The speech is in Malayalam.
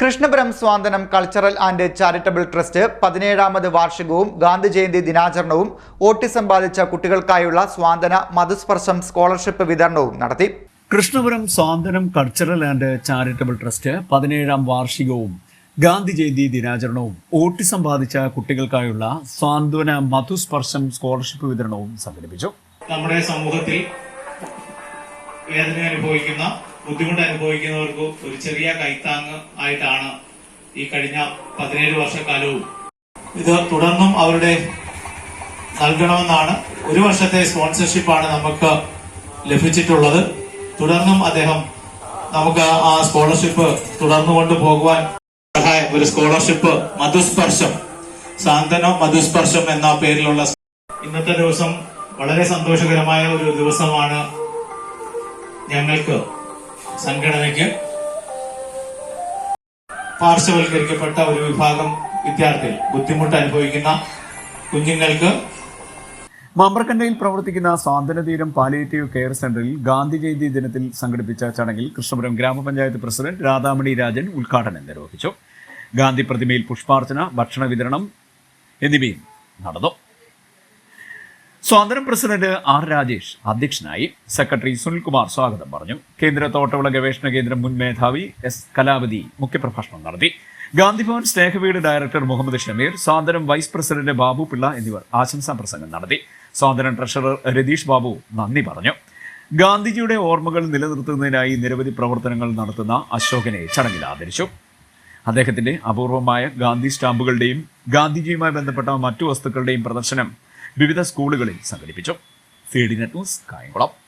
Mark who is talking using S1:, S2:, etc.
S1: Krishnapuram Santhwanam cultural and charitable trust പതിനേഴാമത് വാർഷികവും ഗാന്ധി ജയന്തി ദിനാചരണവും ഓട്ടിസം ബാധിച്ച കുട്ടികൾക്കായുള്ള സ്വാന്തന മധുസ്പർശം സ്കോളർഷിപ്പ് വിതരണവും നടത്തി.
S2: കൃഷ്ണപുരം സ്വാതന്ത്ര്യം കൾച്ചറൽ ആൻഡ് ചാരിറ്റബിൾ ട്രസ്റ്റ് പതിനേഴാം വാർഷികവും ഗാന്ധി ജയന്തി ദിനാചരണവും ഓട്ടിസം ബാധിച്ച കുട്ടികൾക്കായുള്ള സ്വാന്തന മധുസ്പർശം സ്കോളർഷിപ്പ് വിതരണവും സംഘടിപ്പിച്ചു.
S3: നമ്മുടെ സമൂഹത്തിൽ വേദന അനുഭവിക്കുന്ന ബുദ്ധിമുട്ട് അനുഭവിക്കുന്നവർക്ക് ഒരു ചെറിയ കൈത്താങ് ആയിട്ടാണ് ഈ കഴിഞ്ഞ പതിനേഴ് വർഷക്കാലവും. ഇത് തുടർന്നും അവരുടെ നൽകണമെന്നാണ് ഒരു വർഷത്തെ സ്പോൺസർഷിപ്പാണ് നമുക്ക് ലഭിച്ചിട്ടുള്ളത്. തുടർന്നും അദ്ദേഹം നമുക്ക് ആ സ്കോളർഷിപ്പ് തുടർന്നു കൊണ്ടുപോകുവാൻ സഹായം. ഒരു സ്കോളർഷിപ്പ് മധുസ്പർശം. സാന്ത്വനം മധുസ്പർശം എന്ന പേരിലുള്ള ഇന്നത്തെ ദിവസം വളരെ സന്തോഷകരമായ ഒരു ദിവസമാണ് ഞങ്ങൾക്ക് സംഘടനയ്ക്ക് പാർശ്വവൽക്കരിക്കപ്പെട്ട ഒരു വിഭാഗം വിദ്യാർത്ഥികൾ ബുദ്ധിമുട്ട് അനുഭവിക്കുന്ന കുഞ്ഞുങ്ങൾക്ക്
S2: മാമ്പർക്കണ്ടയിൽ പ്രവർത്തിക്കുന്ന സ്വാതന്ത്ര്യതീരം പാലിയേറ്റീവ് കെയർ സെന്ററിൽ ഗാന്ധി ജയന്തി ദിനത്തിൽ സംഘടിപ്പിച്ച ചടങ്ങിൽ കൃഷ്ണപുരം ഗ്രാമപഞ്ചായത്ത് പ്രസിഡന്റ് രാധാമണി രാജൻ ഉദ്ഘാടനം നിർവഹിച്ചു. ഗാന്ധി പ്രതിമയിൽ പുഷ്പാർച്ചന ഭക്ഷണ വിതരണം എന്നിവയും നടന്നു. സ്വാതന്ത്ര്യം പ്രസിഡന്റ് ആർ രാജേഷ് അധ്യക്ഷനായി സെക്രട്ടറി സുനിൽകുമാർ സ്വാഗതം പറഞ്ഞു. കേന്ദ്ര തോട്ടവിള ഗവേഷണ കേന്ദ്രം മുൻ മേധാവി എസ് കലാവതി മുഖ്യപ്രഭാഷണം നടത്തി. ഗാന്ധിഭവൻ സ്നേഹവീട് ഡയറക്ടർ മുഹമ്മദ് ഷമീർ സ്വാതന്ത്ര്യം വൈസ് പ്രസിഡന്റ് ബാബു പിള്ള എന്നിവർ ആശംസാ പ്രസംഗം നടത്തി. സ്വാതന്ത്ര്യം ട്രഷറർ രതീഷ് ബാബു നന്ദി പറഞ്ഞു. ഗാന്ധിജിയുടെ ഓർമ്മകൾ നിലനിർത്തുന്നതിനായി നിരവധി പ്രവർത്തനങ്ങൾ നടത്തുന്ന അശോകനെ ചടങ്ങിൽ ആദരിച്ചു. അദ്ദേഹത്തിന്റെ അപൂർവമായ ഗാന്ധി സ്റ്റാമ്പുകളുടെയും ഗാന്ധിജിയുമായി ബന്ധപ്പെട്ട മറ്റു വസ്തുക്കളുടെയും പ്രദർശനം വിവിധ സ്കൂളുകളിൽ സംഘടിപ്പിച്ചു. C D net news Kayamkulam.